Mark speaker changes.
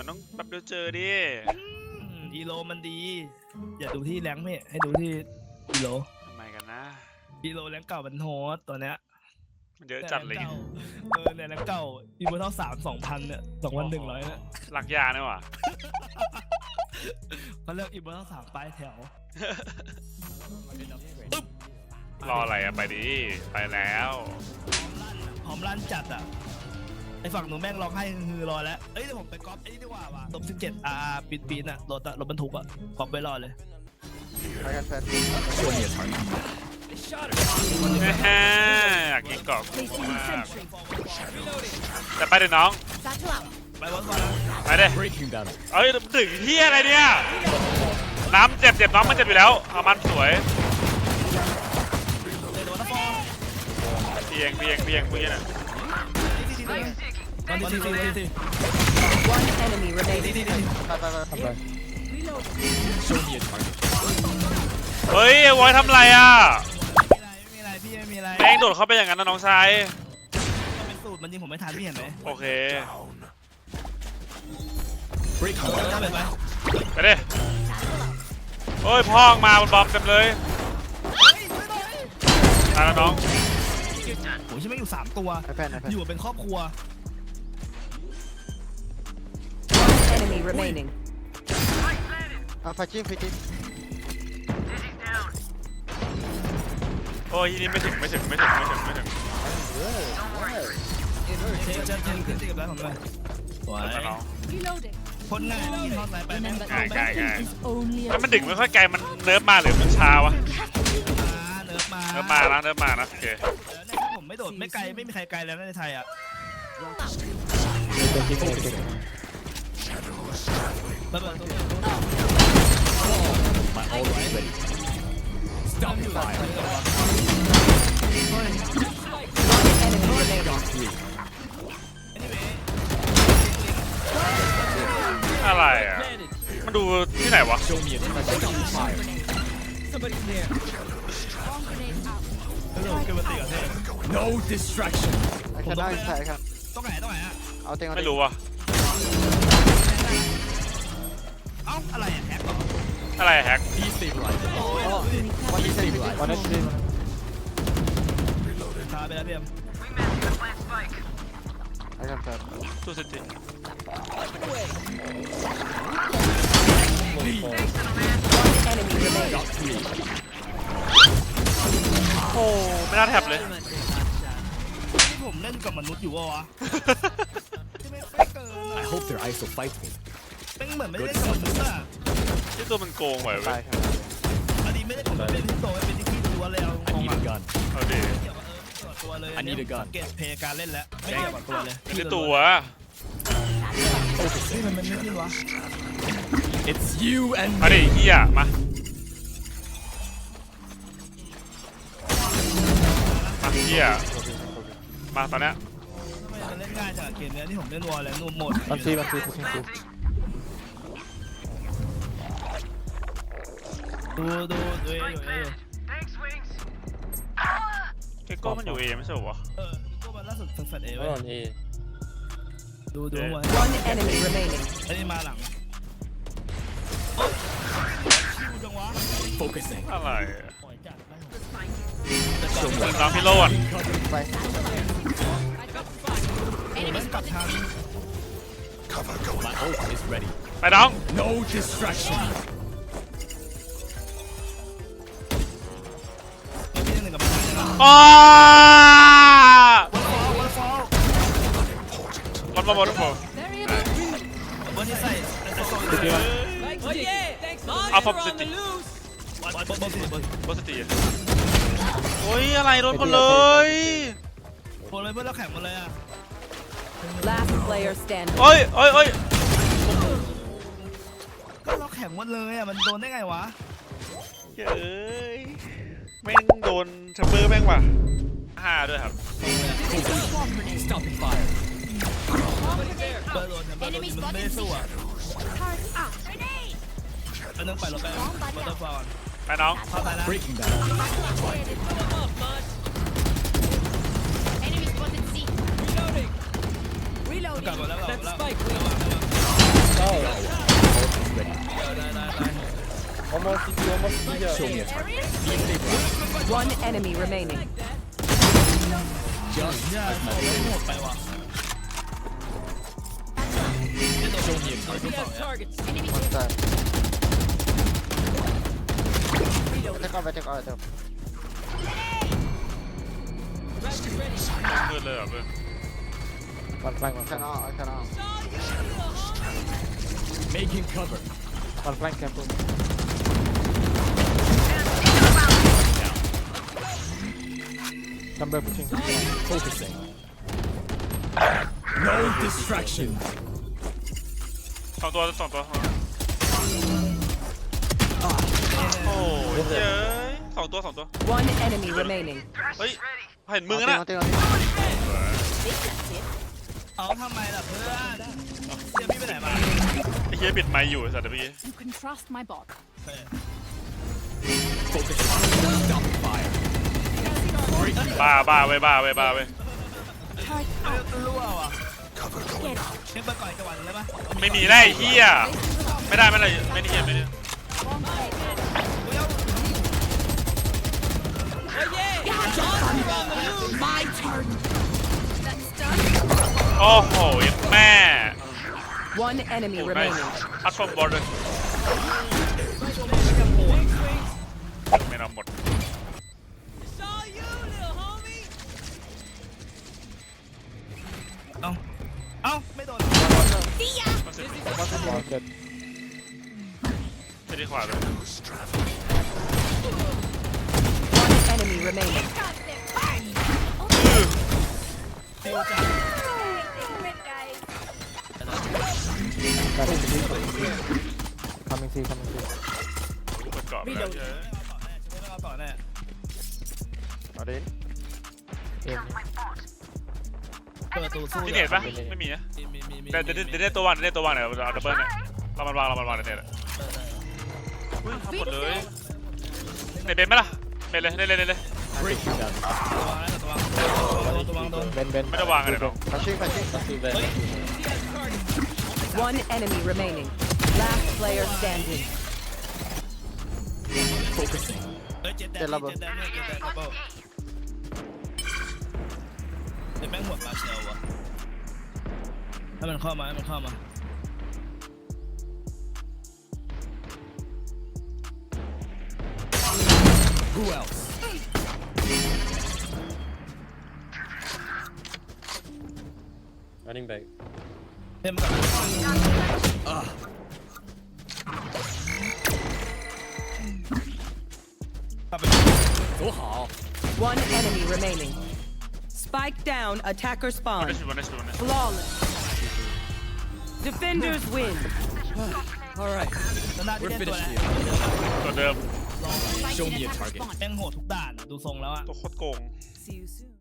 Speaker 1: ว่ะอีโล
Speaker 2: หนึ่งมันต้องแบบเดียวเจอดิ
Speaker 1: อืมอีโลมันดี อย่าดูที่แรงค์พี่ให้ดูที่อีโล
Speaker 2: ทำไมกันนะ
Speaker 1: อีโลแรงค์เก่ามันโหดตัวเนี้ย
Speaker 2: มันเยอะจัดเลย
Speaker 1: แรงค์เก่าเออเนี่ยแรงค์เก่าอีโมเท่าสามสองพันเนี่ยสองพันหนึ่งร้อยเนี่ย
Speaker 2: หลักยาเนี่ยว่ะ
Speaker 1: เขาเรียกอีโมเท่าสามปลายแถว
Speaker 2: รออะไรอะไปดิไปแล้ว
Speaker 1: พร้อมลั่นจัดอะ ไอฝั่งหนูแม่งร้องไห้ฮือรอแล้ว เอ้ยเดี๋ยวผมไปก๊อปไอ้นี่ดีกว่าว่ะตบสิบเจ็ดอาปีนปีนอะรถอะรถบรรทุกอะก๊อปไว้รอเลย
Speaker 3: ไปกันแฟน
Speaker 2: แฮ่อยากกินกรอบมาก
Speaker 4: sentry.
Speaker 2: แต่ไปเดี๋ยวน้อง
Speaker 4: Satchel out.
Speaker 1: ไปวัดก่อนนะ
Speaker 2: ไปเด้
Speaker 5: Breaking them.
Speaker 2: เอ้ยถึงเฮียอะไรเนี่ย น้ำเจ็บเจ็บน้องมันเจ็บอยู่แล้วเอามันสวย
Speaker 1: เดี๋ยวโดนนะฟอร์
Speaker 2: เพียงเพียงเพียงเพียงน่ะ
Speaker 1: วันที่สี่วันที่สี่
Speaker 4: One enemy
Speaker 1: ดี
Speaker 4: remaining.
Speaker 1: ดีดี
Speaker 3: ไปไปไปไป
Speaker 5: Show me a target.
Speaker 2: เฮ้ยไอ้วอยทำไรอะ
Speaker 1: ไม่มีอะไรไม่มีอะไรพี่ไม่มีอะไร
Speaker 2: แม่งโดดเข้าไปอย่างนั้นนะน้องชาย
Speaker 1: มันเป็นสูตรมันยิงผมไม่ทันพี่เห็นไหม
Speaker 2: โอเค
Speaker 5: Breaking
Speaker 1: เอา
Speaker 5: them.
Speaker 1: ได้ไหม
Speaker 2: ไปดิโอ้ยพ่องมาบนบอมเต็มเลย
Speaker 1: เฮ้ยช่วยหน่อย
Speaker 2: ตายแล้วน้อง
Speaker 1: โอ้ยใช่ไหมอยู่สามตัว
Speaker 3: ไอแฟนไอแฟน
Speaker 1: อยู่เป็นครอบครัว
Speaker 4: Enemy remaining.
Speaker 3: เอาไฟจิ้มไฟจิ้ม
Speaker 2: โอ้ยนี่ไม่ถึงไม่ถึงไม่ถึงไม่ถึงไม่ถึง
Speaker 1: เช็คเช็คเช็คขึ้นตีกับแล้วผมเลยสวย
Speaker 2: ตายน้อง
Speaker 4: Reloading.
Speaker 1: คนง่ายพี่เข้าสายไปแม่ง
Speaker 4: Remember,
Speaker 2: Guy,
Speaker 4: our
Speaker 2: guy,
Speaker 4: weapon
Speaker 2: guy.
Speaker 4: is only a
Speaker 2: แล้วมันดึงไม่ค่อยไกลมันเนิร์ฟมาหรือมันช้าวะ
Speaker 1: มาเนิร์ฟมา
Speaker 2: เนิร์ฟมานะเนิร์ฟมานะโอเค
Speaker 1: แล้วเนี่ยถ้าผมไม่โดดไม่ไกลไม่มีใครไกลแล้วนะในไทยอะ ระเบิดตัว
Speaker 5: My ult is ready. Stop fire.
Speaker 4: enemy remaining.
Speaker 5: Three.
Speaker 1: anyway
Speaker 2: อะไรอะ มันดูที่ไหนวะ
Speaker 5: Show me a target. Fire.
Speaker 1: เรื่องเกี่ยวกับตีกับเท่
Speaker 5: No distraction.
Speaker 3: ไอแคนได้ใช่ไอแคน
Speaker 1: ต้องไหนต้องไหนอะ
Speaker 3: เอาเต็งเอา
Speaker 2: ไม่
Speaker 3: เต็ง
Speaker 2: รู้ว่ะ
Speaker 1: เอ้าอะไรอะแฮกเหรอ
Speaker 2: อะไรแฮก
Speaker 5: Destabilize.
Speaker 3: วันนี้เซ็นวันนี้เซ็น
Speaker 1: พาไปแล้วพี่เอ็ม
Speaker 3: ไอแคนแฟน
Speaker 2: ทูซิตี้
Speaker 4: Enemy remaining.
Speaker 5: Got three.
Speaker 2: โอ้ไม่น่าแท็บเลย
Speaker 1: ที่ผมเล่นกับมนุษย์อยู่วะวะที่ไม่ไม่เกิน
Speaker 5: I
Speaker 1: อะ
Speaker 5: hope their eyes will fight me.
Speaker 1: เป็นเหมือนไม่ได้เล่นกับมนุษย์อะ
Speaker 2: ที่ตัวมันโกงไปเว้
Speaker 3: ตาย
Speaker 2: ย
Speaker 3: ครับ
Speaker 1: อันนี้ไม่ได้ผมไม่เป็นที่โตไม่เป็นที่ขี้ตัวเลยเอา
Speaker 5: I
Speaker 1: ตรง
Speaker 5: need
Speaker 1: อะ
Speaker 5: a gun.
Speaker 2: เอาดิ
Speaker 1: เกี่ยวกับเออเกี่ยวกับตัวเลย
Speaker 5: I need a gun
Speaker 1: สังเกตเพลย์การเล่นแล้วไม่เกี่ยวกับตัวเลย
Speaker 2: ที่ตัว
Speaker 1: นี่มันมันไม่ขึ้นวะ
Speaker 5: It's you and
Speaker 2: มาดิเฮียมามาเฮียมาตอนเนี้ย
Speaker 1: ทำไมมันเล่นง่ายจังอะเกมเนี้ยที่ผมเล่นวอลแล้วนูมหมด
Speaker 3: บันซีบันซีคุกคิงคู
Speaker 1: ดูดูดูเออยู่เออยู่
Speaker 2: เกโก้มันอยู่เอไม่ใช่เหรอวะ
Speaker 1: เออก็มันล่าสุดแฟลตเอ
Speaker 6: ก็
Speaker 1: ไว้
Speaker 6: นอนเอ
Speaker 1: ดูดูไว้
Speaker 4: One enemy remaining.
Speaker 1: อันนี้มาหลังโอ๊ยชิวจังวะ
Speaker 5: focusing.
Speaker 2: อะไรอะ
Speaker 1: ปล่อยจัดไม่หมด
Speaker 2: เปิดน้องพี่โรด
Speaker 3: ไป
Speaker 1: ไม่กลับทาง
Speaker 5: My ult is ready.
Speaker 2: ไปน้อง
Speaker 5: No distraction.
Speaker 1: มันนะ
Speaker 2: อ้า
Speaker 1: วันฟอล
Speaker 2: บอลบอลบอลบอล
Speaker 1: วันที่ใส่ใส่โซ่
Speaker 2: เอาฟอร์มซิตี้
Speaker 1: บอลบอลบอลสิบอล
Speaker 2: บอลซิตี้โอ้ยอะไรรถหมดเลย
Speaker 1: บอลเลยเพื่อนเราแข่งหมดเลยอะ
Speaker 4: Last player standing.
Speaker 2: โอ้ยโอ้ยโอ้ย
Speaker 1: ก็เราแข่งหมดเลยอะ มันโดนได้ไงวะ
Speaker 2: เย้ยแม่งโดนแชมเบอร์แม่งว่ะห้าด้วยครับ
Speaker 5: Stopping fire.
Speaker 1: เบอร์โดนเบอร์โดนมันไม่ได้สู้อะ
Speaker 4: Turret out. Grenade.
Speaker 1: มันต้องไปรถไปบอลฟอล
Speaker 2: ไปน้อง
Speaker 1: เข้าไปนะ
Speaker 5: Breaking them.
Speaker 4: Enemy spotted C. Reloading. Reloading.
Speaker 1: กลับมาแล้วกลับ
Speaker 5: That
Speaker 1: มาแล้ว
Speaker 5: spike
Speaker 1: ระ
Speaker 5: will
Speaker 1: วังระวัง
Speaker 5: Ult is ready.
Speaker 1: ได้ได้ได้
Speaker 6: Almost CT, almost CT.
Speaker 5: Show me a target.
Speaker 4: One enemy remaining.
Speaker 5: Just
Speaker 1: เนี่ย
Speaker 5: as
Speaker 1: โห
Speaker 5: my
Speaker 1: โหดไปว่ะ
Speaker 5: Show me a
Speaker 1: ไอ้
Speaker 5: target.
Speaker 1: ตัวสองเนี่ย
Speaker 3: One side. Take off, take off, take off.
Speaker 2: มืดเลยเหรอเพื่อน
Speaker 3: One flank, one flank. I cannot.
Speaker 5: Making cover.
Speaker 3: One flank, careful. Chamber pushing.
Speaker 5: Focusing. No distraction.
Speaker 2: สองตัวสองตัวโอ้ยเย้ยสองตัวสองตัว
Speaker 4: One enemy remaining.
Speaker 2: เฮ้ย เห็นมึง
Speaker 3: One
Speaker 2: นะ
Speaker 3: thing, one thing, one thing.
Speaker 1: เอาทำไมล่ะเพื่อนเดี๋ยวพี่ไปไหนมา
Speaker 2: ไอ้เฮียปิดไมค์อยู่ไอ้สัตว์เดี๋ยวพี่
Speaker 7: You can trust my bot.
Speaker 5: Focus. Stop fire.
Speaker 2: บ้าบ้าเว้ยบ้าเว้ยบ้าเว้ย
Speaker 7: Turret
Speaker 1: รั่วว่ะ
Speaker 7: Get
Speaker 1: เช่นไปก่อยจังหวัดเลยปะ
Speaker 2: ไม่มีได้ไอ้เฮียไม่ได้ไม่ได้ไม่ได้เฮียไม่ได้
Speaker 7: Bomb plate. My turn. That's done.
Speaker 2: โอ้โหแม่
Speaker 4: One enemy
Speaker 2: โอ้ได้
Speaker 4: remaining.
Speaker 2: พัดฟอมบอลเลยไ One
Speaker 3: dead.
Speaker 2: ไม่ได้ขวาเลย
Speaker 4: One enemy remaining.
Speaker 1: ฟิวจ้ะ
Speaker 3: That is C. Coming C, coming C.
Speaker 2: เปิดกรอบแล้วเย้ย
Speaker 1: ไม่เอาต่อแเปิดประตูสู้
Speaker 2: พี่เน็ตปะไม่มีนะ
Speaker 1: มีมีมีมี
Speaker 2: เดี๋ยวเดี๋ยวเดี๋ยวได้ตัววางเดี๋ยวได้ตัววางเดี๋ยวเราเอาดับเบิลเนี่ยเรามันวางเรามันวางเดี๋ยวเน็ตอะอุ้ยทำหมดเลยเน็ตเป็นไหมล่ะเป็นเลยเล่นเลยเล่นเลย
Speaker 5: Breaking down.
Speaker 1: ตัววางแล้วตัววางตัววางโดน
Speaker 3: Ben, Ben.
Speaker 2: ไม่ได้วางกันเลยเนาะ
Speaker 3: Flashing, flashing.
Speaker 1: เฮ้ย
Speaker 4: One enemy remaining. Last player standing.
Speaker 5: Focusing.
Speaker 1: เฮ้ยเจ็ดแดน
Speaker 3: เจ็ดระเบิด
Speaker 1: เจ็ดแดนเจ็ดแดนระเบิดเดี๋ยวแม่งหัวปลาเชลวะให้มันเข้ามาให้มันเข้ามา
Speaker 5: Who else?
Speaker 6: Running back.
Speaker 1: เพิ่มก่อน
Speaker 5: Ah.
Speaker 1: เข้าไป
Speaker 5: So hard.
Speaker 4: One enemy remaining. Spike down. Attacker
Speaker 2: วันนี้
Speaker 4: spawn.
Speaker 2: ชุดวันนี้ชุดวันนี้
Speaker 4: Flawless. Defenders win.
Speaker 5: All right.
Speaker 1: แล้วหน้าที่
Speaker 5: We're
Speaker 1: เล่นตัว
Speaker 5: finished
Speaker 1: แล้ว
Speaker 5: here.
Speaker 2: ตัวเดิม
Speaker 5: Show me a
Speaker 7: Attack
Speaker 5: target.
Speaker 7: respawn.
Speaker 1: แม่งโหดทุกด่านอะดูทรงแล้วอะ
Speaker 2: ตัวโคตรโกง
Speaker 4: See you soon.